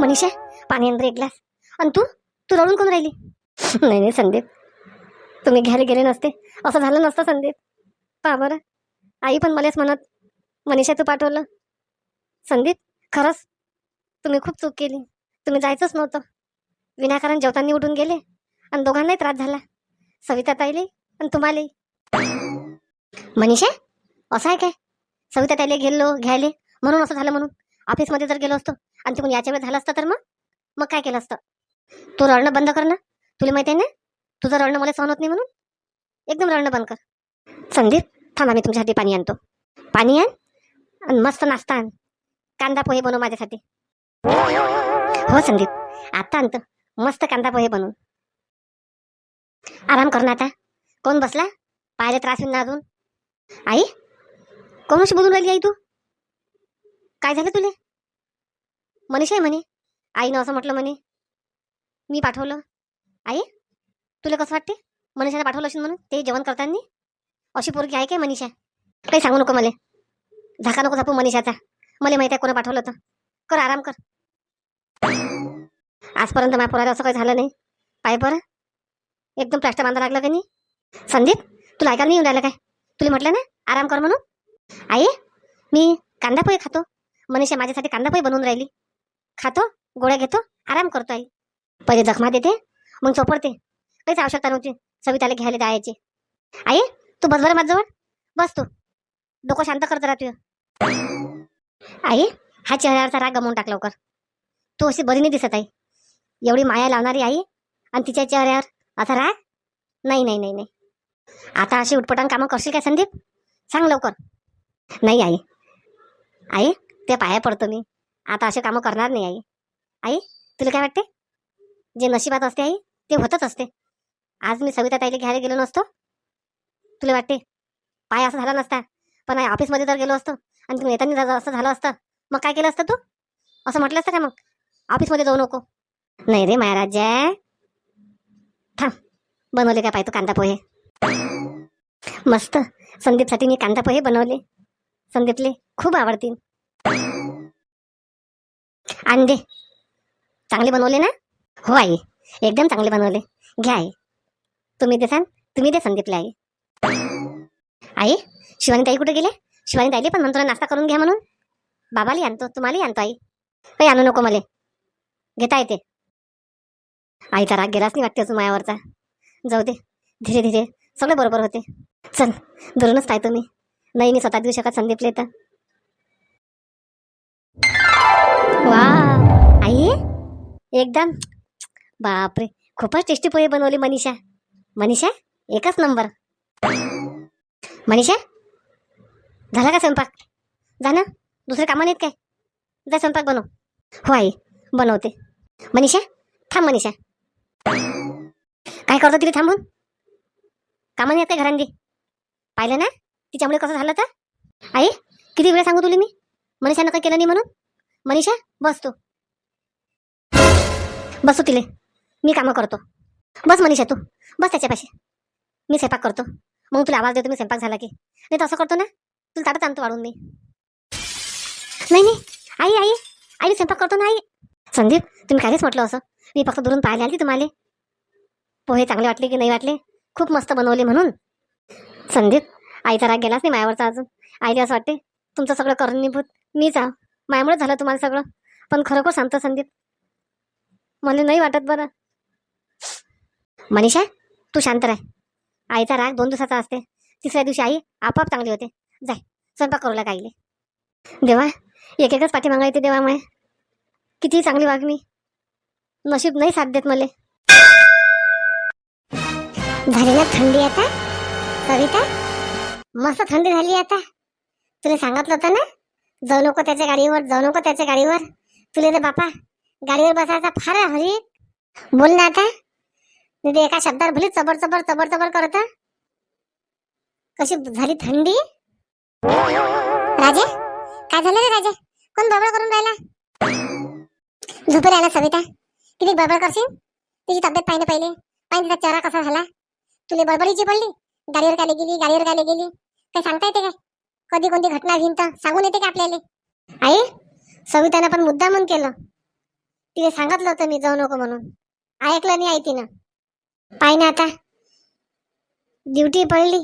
मनीषा पाणी अंदर एक ग्लास. आणि तू? तू रडून कोण राहिली? नाही नाही संदीप. तुम्ही घ्यायला गेले नसते. असं झालं नसतं संदीप. पहा बरं. आई पण मलाच म्हणत मनीषा तू पाठवलं. संदीप खरंच? तुम्ही खूप चूक केली. तुम्ही जायचंच नव्हतं. विनाकारण जेवताना उठून गेले आणि दोघांनाही त्रास झाला. सविता ताईले आणि तुम्हालाही मनीषा असं आहे काय? सविता ताईले गेलो घ्यायले. म्हणून असं झालं म्हणून. ऑफिसमध्ये जर गेलो असतो आणि तिकडून याच्या वेळेस झालं असतं तर मग? मग काय केलं असतं? तू रडणं बंद कर ना. तुला माहिती आहे ना? तुझं रडणं मला सहन होत नाही म्हणून. एकदम रडणं बंद कर. संदीप थांबा मी तुमच्यासाठी पाणी आणतो. पाणी आण आणि मस्त नाश्ता आण. कांदा पोहे बनव माझ्यासाठी. हो संदीप. आता आणतो. मस्त कांदा पोहे बनवून आराम कर ना आता. कोण बसला? पाहायला त्रास होईल ना अजून? आई? कोणाशी बोलून राहिली आई तू? काय झालं तुले? मनीषा आहे म्हणे. आईनं असं म्हटलं म्हणे. मी पाठवलं. आई तुला कसं वाटते? मनीषाने पाठवलं असेल म्हणून? ते जेवण करताना? अशी पोरगी आहे काय मनीषा? काही सांगू नको मला. झाका नको झापू मनीषाचा. मला माहिती आहे कोणा पाठवलं तर कर आराम कर. आजपर्यंत माझ्या पोराला असं काही झालं नाही. पाय बरं एकदम प्लास्टर बांधा लागलं का नाही संदीप तुला ऐकायला नाही येऊन राहिलं काय? तुला म्हटलं ना? आराम कर म्हणून? आई मी कांदा पोहे खातो. मनीषा माझ्यासाठी कांदा पोहे बनवून राहिली. खातो गोळ्या घेतो आराम करतो आई पहिले जखमा देते मग चोपडते काहीच आवश्यकता नव्हती सविताला घ्यायला जायची. आई तू बस बरं माझ्याजवळ? बस तू. डोकं शांत करत राहतो आई हा चेहऱ्यावरचा राग गमावून टाक लवकर. तू अशी बरी नाही दिसत आई. एवढी माया लावणारी आई आणि तिच्या चेहऱ्यावर असा राग? नाही नाही नाही नाही. आता अशी उटपटान कामं करशील काय संदीप? सांग लवकर. नाही आई. आई ते पाया पडतो मी. आता असे कामं करणार नाही आई. आई तुला काय वाटते? जे नशिबात असते आई ते होतच असते. आज मी सविता ताईला घ्यायला गेलो नसतो. तुला वाटते? पाय असं झाला नसता. पण आई ऑफिसमध्ये जर गेलो असतो. आणि तुम्ही येताना जर असं झालं असतं. मग काय केलं असतं तू? असं म्हटलं असतं का मग? ऑफिसमध्ये जाऊ नको. नाही रे महाराजा थांब. बनवले काय पाय कांदा पोहे? मस्त. संदीपसाठी मी कांदा पोहे बनवले. संदीपले खूप आवडतील. आण दे चांगले बनवले ना? हो आई. एकदम चांगले बनवले. घ्या आई. तुम्ही देसान तुम्ही दे संदीपले आई. आई शिवानी ताई कुठे गेले? शिवानी ताईले पण म्हणतो ना नाश्ता करून घ्या म्हणून. बाबाली आणतो. तुम्हालाही आणतो आई. काही आणू नको मले. घेता येते. आईचा राग गेलाच नाही वाटते मायावरचा. जाऊ दे. धीरे धीरे. सगळे बरोबर होते. चल धरूनच काय तुम्ही नाही मी स्वतः देऊ शकत संदीपले तर. वा आई? एकदम. बापरे. खूपच टेस्टी पोहे बनवली मनीषा. मनीषा एकच नंबर मनीषा? झाला का स्वयंपाक? जा ना. दुसरे कामं नाहीत काय? जा स्वयंपाक बनव. हो आई बनवते. मनीषा थांब मनीषा. काय करतो तिथे थांबून? कामं नाही येत काय घरांनी? पाहिलं ना? तिच्यामुळे कसं झालं तर? आई किती वेळ सांगू तुला मी? मनीषानं काही केलं नाही म्हणून? मनीषा बस तू. बसू तिले. मी कामं करतो. बस मनीषा तू. बस त्याच्यापाशी मी स्वयंपाक करतो. मग तुला आवाज देतो मी स्वयंपाक झाला की. नाही तर असं करतो ना. तुला ताटत आणतो वाढून मी. नाही नाही. आई आई. आई मी स्वयंपाक करतो ना आई. संदीप तुम्ही काहीच म्हटलं असं. मी फक्त दुरून पाहायला आली तुम्हाला. पोहे चांगले वाटले की नाही वाटले? खूप मस्त बनवले म्हणून. संदीप आईचा राग गेलाच नाही मायावरचा अजून. आईला असं वाटते तुमचं सगळं करणीभूत मीच आहो. मायामुळे झालं तुम्हाला सगळं. पण खरोखर सांगतो संदीप मला नाही वाटत बरं. मनीषा तू शांत राह. आईचा राग दोन दिवसाचा असते. तिसऱ्या दिवशी आई आपोआप चांगली होते. जाय स्वयंपाक करू लाग देवा एक एकच पाठीमागा येते देवा माय किती चांगली वागणी. नशीब नाही साथ देत मले. झाली ना थंडी आता सविता? मस्त थंडी झाली आता. तुला सांगितलं होतं ना? जाऊ नको त्याच्या गाडीवर जाऊ नको त्याच्या गाडीवर. तुला रे बापा गाडीवर बसायचा फार हरी. बोल ना आता. मी ते एका शब्दावर भली चबर चबर चबर चबर करत कशी झाली थंडी? राजे काय झालं रे राजे? कोण बबळ करून राहिला? झोपेल आला सविता. किती बबळ करशील? तिची तब्येत पाहिजे पहिले. पाहिजे तिचा चेहरा कसा झाला? तुला बडबडीची पडली? गाडीवर गाडी गेली? गाडीवर काय गेली? काही सांगता येते काय? कधी कोणती घटना घेईन तर सांगून येते का आपल्याला? आई सवितानं पण मुद्दामून केलं. तिने सांगितलं होतं मी जाऊ नको म्हणून. ऐकलं नाही आई तिनं. पाय ना आता. ड्युटी पडली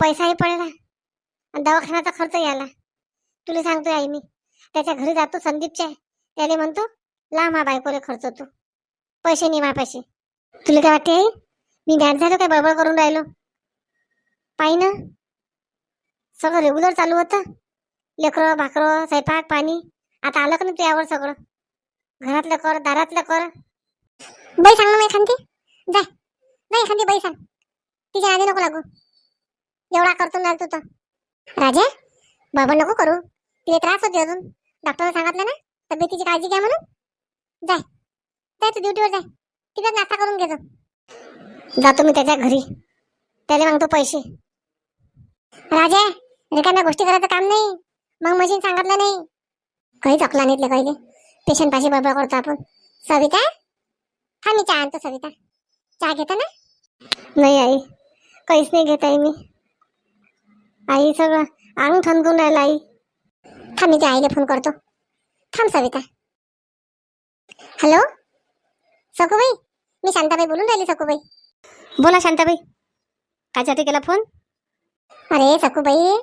पैसाही पडला आणि दवाखान्याचा खर्च याला तुला सांगतोय आई मी त्याच्या घरी जातो संदीपच्या. त्याला म्हणतो लांब हा बायकोला खर्च तू. पैसे नाही पैसे तुला काय वाटते आई? मी बॅट झालो काय? बळबळ करून राहिलो? पाय ना. सगळं रेग्युलर चालू होतं. लेकरं भाकरं स्वयंपाक पाणी. आता आलं का नाही तुझ्यावर सगळं? घरातलं कर दारातलं कर. बाई सांग ना एखादी. जाय. जाय एखादी बाई सांग. तिच्या आधी नको लागू. एवढा करतो ना तू तर. राजा बाबा नको करू. तिला त्रास होते अजून. डॉक्टरने सांगितलं ना तब्येतीची काळजी घ्या म्हणून. जाय. जाय तू ड्युटीवर जाय. तिथं नाश्ता करून घेतो जातो मी त्याच्या घरी. त्याला मागतो पैसे. राजा रिकाम्या गोष्टी करायचं काम नाही. मग मशीन सांगितलं नाही. काहीच अकला नाहीतले काही. पेशंट पाशी बडबड करतो आपण. सविता? हा मी चहा आणतो सविता. चहा घेता ना? नाही आई. काहीच नाही घेत आहे मी. आई सगळं अंग थंकून राहिलं आई. थांब मी त्या आईला फोन करतो. थांब सविता. हॅलो सकुबाई मी शांताबाई बोलून राहिली सकुबाई बोला शांताबाई. कायसाठी केला फोन अरे सकुबाई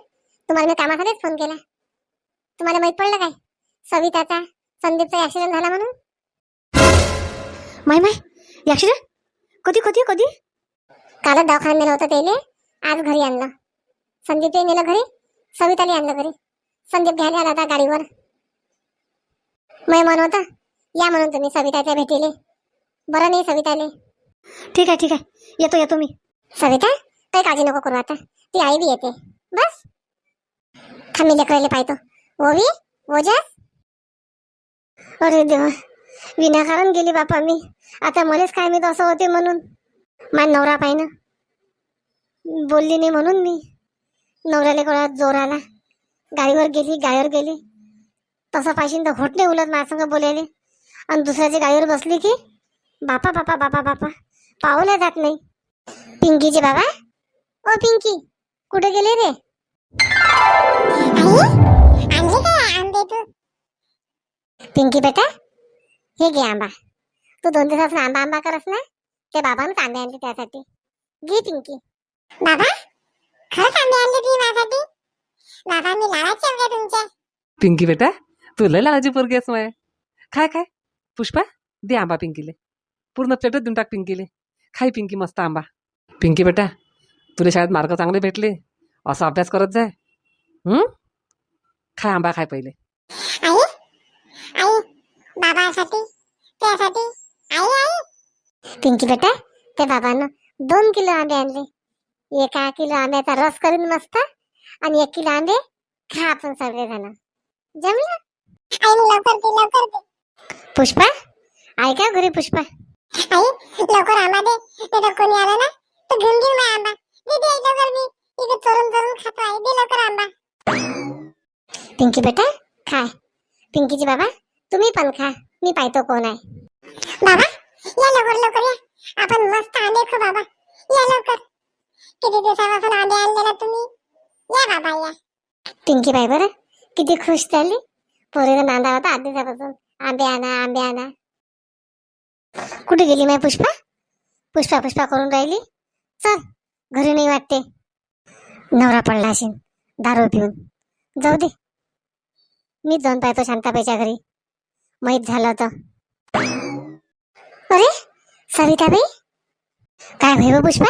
तुम्हाला मी कामासाठीच फोन केला. तुम्हाला माहीत पडलं काय? सविताचा संदीपचा ऍक्सिडेंट झाला म्हणून? माय माय ऍक्सिडेंट कधी कधी कधी? कालच दवाखान्यात नेलं होतं त्याले आज घरी आणलं. संदीप नेलं घरी. सविताला आणलं घरी. संदीप घ्यायला आला होता गाडीवर. मै म्हणत होता. या म्हणून तुम्ही सविताच्या भेटीले. बरं नाही सविताले. ठीक आहे ठीक आहे. येतो येतो मी. सविता काही काळजी नको करू आता. ती आई बी येते. बस. थांबी लेकरायला पाहतो ओवी? ओजस अरे देवा. विनाकारण गेली बापा मी आता मलाच काय मी तसं होते म्हणून. माझा नवरा पाहिनं. बोलली नाही म्हणून मी. नवऱ्याला कोणा जोर आला. गाडीवर गेली गाडीवर गेली. तसं पाहिजे तर घोटणे उलट माझ्यासंग बोलायले. आणि दुसऱ्याच्या गाडीवर बसली की बापा बापा बापा बापा. पावल्या जात नाही. पिंकीचे बाबा? ओ पिंकी कुठे गेले रे? पिंकी बेटा हे घे आंबा तू दोन दिवसापासून आंबा आंबा करस ना ते बाबांनीच आंबे आणले त्यासाठी घे पिंकी बाबा खरंच आंबे आणले तुम्ही माझ्यासाठी बाबा मी लावायचे आंबे तुमचे पिंकी बेटा तू लय लावायची पोरगी आहेस माय काय काय पुष्पा दे आंबा पिंकीले पूर्ण प्लेटच देऊन टाक पिंकीले खाई पिंकी मस्त आंबा पिंकी बेटा तुला शाळेत मार्क चांगले भेटले असा अभ्यास करत जाय हं? खाय आंबा खाय पहिले. आई? आई? बाबासाठी? त्यासाठी? आई आई? पिंकी बेटा त्या बाबानं दोन किलो आंबे आणले. एका किलो आंब्याचा रस करून मस्त आणि एक किलो आंबे खा आपण सगळे जण जमलं? आई लवकर दे लवकर दे. पुष्पा ऐका हो घरी पुष्पा. आई लवकर आंबा दे ते तर कोणी आला ना तर घेऊन घेऊन मी आंबा. दे दे लवकर मी इथे चोरून चोरून खातो आहे दे लवकर आंबा. पिंकी बेटा खाय पिंकीची बाबा तुम्ही पण खा. मी पाहतो कोण आहे. बाबा या लवकर लवकर या. आपण मस्त आंबे खाऊ बाबा. या लवकर. किती दिवसापासून आंबे आणले ना तुम्ही? या बाबा या. पिंकी बाई बरं किती खुश झाली. पोरीनं नांदा होता आठ दिवसापासून. आंबे आणा आंबे आणा. कुठे गेली माय पुष्पा? पुष्पा पुष्पा करून राहिली. चल घरी नाही वाटते. नवरा पडला असेल. दारू पिऊन. जाऊ दे. मी जाऊन पाहतो शांताबाईच्या घरी. माहीत झालं तर अरे सविताबाई? काय होय पुष्पा?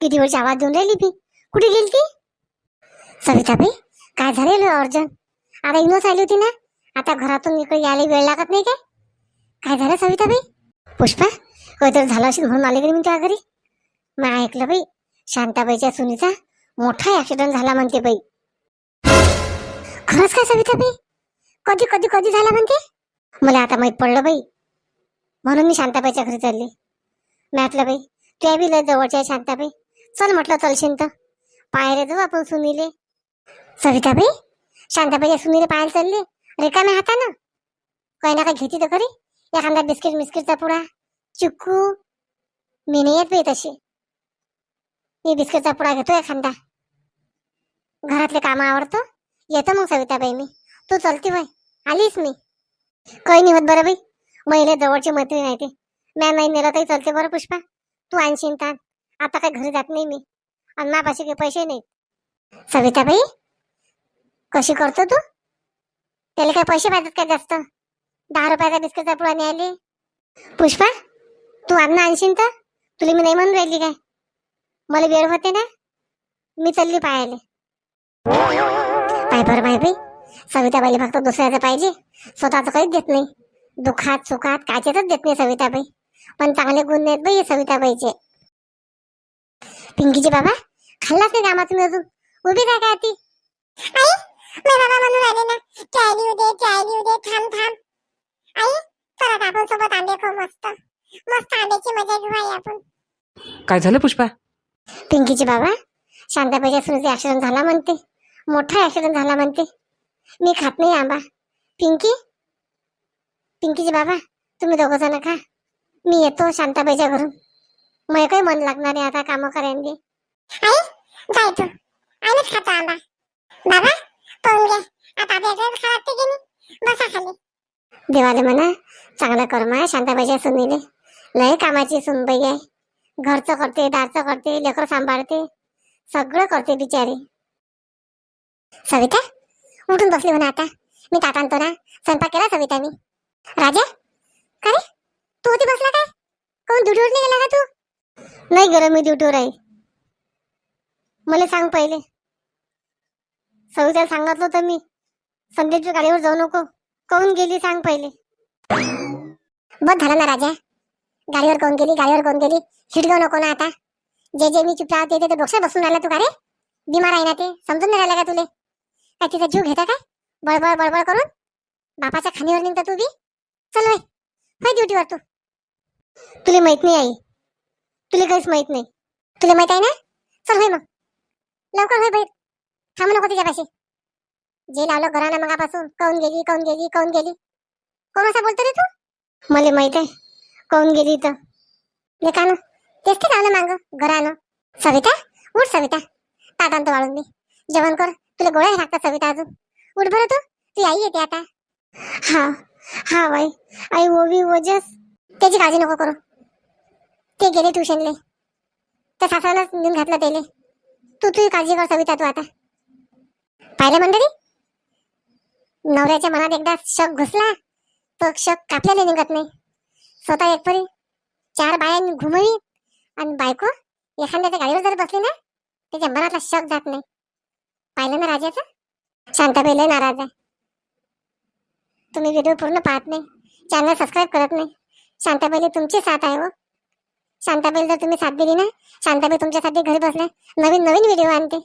किती वेळची आवाज देऊन राहिली मी कुठे गेली ती? सविताबाई काय झालेलं अर्जन? आता इनोच आली होती ना? आता घरातून इकडे यायला वेळ लागत नाही काय? काय झालं सविताबाई? पुष्पा काहीतरी झालं असेल म्हणून आले की मी त्या घरी? मी ऐकलं बाई शांताबाईच्या सुनीचा मोठा ऍक्सिडेंट झाला म्हणते बाई. खरंच काय सविताबाई कधी कधी कधी झाला म्हणते? मला आता माहीत पडलं बाई. म्हणून मी शांताबाईच्या घरी चालली. म्हटलं बाई त्या बी लय जवळच्या आहे शांताबाई. चल म्हटलं चलशील तर पायरे जाऊ आपण सुनीले. सविताबाई शांताबाईच्या सुनीले पाहायला चालले. रिकाम्या हातानं काही ना काय घेते तर खरी. एखादा बिस्किट मिस्किटचा पुडा. चिक्कू. मी नाही येत बाई तशी. मी बिस्किटचा पुडा घेतो एखादा. घरातले काम आवडतं येतो मग सविताबाई मी. तू चलती बाई आलीस मी. काही नाही होत बरं बाई. महिले जवळची मैत्रीण आहे ते. मॅ नाही नेलं तरी चलते बरं पुष्पा. तू आणशील ताण. आता काय घरी जात नाही मी. आणि मापाशी काही पैसे नाहीत. सविताबाई? कशी करतो तू? त्याला काय पैसे पाहिजेत काय जास्त? दहा रुपयाचा बिस्किटचा पुडा न्यायले? पुष्पा तू अन्न आणशील तर? तुला मी नाही म्हणून राहिली काय? मला वेळ होते ना? मी चालली पाहायला. पाय बरं बाय बाई. सविताबाईला फक्त दुसऱ्याचं पाहिजे. स्वतःचं काहीच देत नाही. दुखात सुखात काचेतच देत नाही सविताबाई पण चांगले गुण आहेत बाई सविताबाईचे पिंकीचे बाबा खाल्लाच नाही कामात तुम्ही अजून. उभी काय काय ती? आई मी बाबा म्हणून राहिले ना. चाय लिहू दे चाय लिहू दे थांब थांब. आई चला आपण सोबत आंबे खाऊ मस्त. मस्त आंब्याची मजा घेऊ आई आपण. काय झालं पुष्पा? पिंकीचे बाबा शांताबाईच्या सुरूचा ऍक्सिडेंट झाला म्हणते. मोठा ऍक्सिडेंट झाला म्हणते. मी खात नाही आंबा. पिंकी? पिंकीचे बाबा तुम्ही दोघं जण खा. मी येतो शांताबाईच्या घरून. मला काही मन लागणार आहे आता कामं करायला. आई जाय तू आम्हीच खातो आंबा. बाबा पाहून घ्या आता आपल्याकडे खा की नाही? बसा खाली. देवाले म्हणा चांगलं कर्म आहे शांताबाईच्या सुनीले. लय कामाची सुनबाई आहे. घरचं करते दारचं करते लेकरं सांभाळते. सगळं करते बिचारी. सविता उठून बसली म्हणा आता. मी ताट आणतो ना. स्वयंपाक केला सविता मी. राजा? अरे तू होती बसला काय? कोण ड्युटीवर नाही गेला का तू? नाही गरम मी ड्युटीवर आहे. मला सांग पहिले. सविताला सांगितलं होतं मी. संदीपच्या गाडीवर जाऊ नको. कोण गेली सांग पहिले. बस झालं ना राजा. गाडीवर कोण गेली गाडीवर कोण गेली? हिडगव नको ना आता. जे जे मी चुपचाप ते ते डोक्यात बसून राहिला तू का रे? बिमार आहे ना ते? समजून नाही राहिला का तुले? काय तिचा जीव घेता काय? बळबळ बळबळ करून? बापाच्या खाणीवर निघता तू बी? चल वय होय ड्युटीवर तू. तुला माहीत नाही आई. तुला काहीच माहीत नाही. तुला माहीत आहे ना? चल होय मग. लवकर होय बाहेर थांबू नको तिच्यापाशी. जे लावलं घरानं मगापासून काऊन गेली काऊन गेली काऊन गेली? कोण असा बोलतो रे तू? मला माहीत आहे. काऊन गेली तर ले का ना तेच ते लावलं मांग घरानं. सविता उठ सविता. ताट वाळून मी जेवण कर. तुला गोळ्या लागतात सविता अजून? उठ बरं तू. ती आई येते आता. हा हा बाई. आई ओवी ओजस. त्याची काळजी नको करू. ते गेले ट्युशनले त्या सासरालाच नेऊन घातलं त्याले. तू तुझी काळजी कर सविता तू आता. पाहिलं मंडळी? नवऱ्याच्या मनात एकदा शक घुसला तो शक कापल्याने निघत नाही. स्वतः एक परी चार बायांनी घुमवी आणि बायको एखाद्याच्या गाडीवर जर बसली ना त्याच्या मनातला शक जात नाही. पाहिलं ना राजाचं? शांताबाई लय नाराज आहे. तुम्ही व्हिडिओ पूर्ण पाहत नाही. चॅनल सबस्क्राईब करत नाही. शांताबाईला तुमची साथ आहे हो. शांताबाईला जर तुम्ही साथ दिली ना शांताबाई तुमच्यासाठी घरी बसल्या नवीन नवीन व्हिडिओ आणते.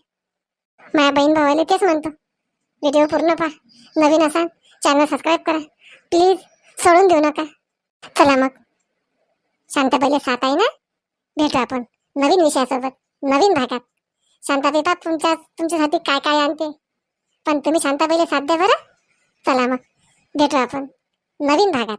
माझ्या बहीण भावाला तेच म्हणतो. व्हिडिओ पूर्ण पहा. नवीन असाल चॅनल सबस्क्राईब करा. प्लीज सोडून देऊ नका. चला मग. शांताबाईला साथ आहे ना? भेटू आपण नवीन विषयासोबत नवीन भागात. शांताबाई तुमच्या तुमच्यासाठी काय काय आणते? पण तुम्ही शांताबाईला साथ द्या बरं. चला मग भेटू आपण नवीन भागात.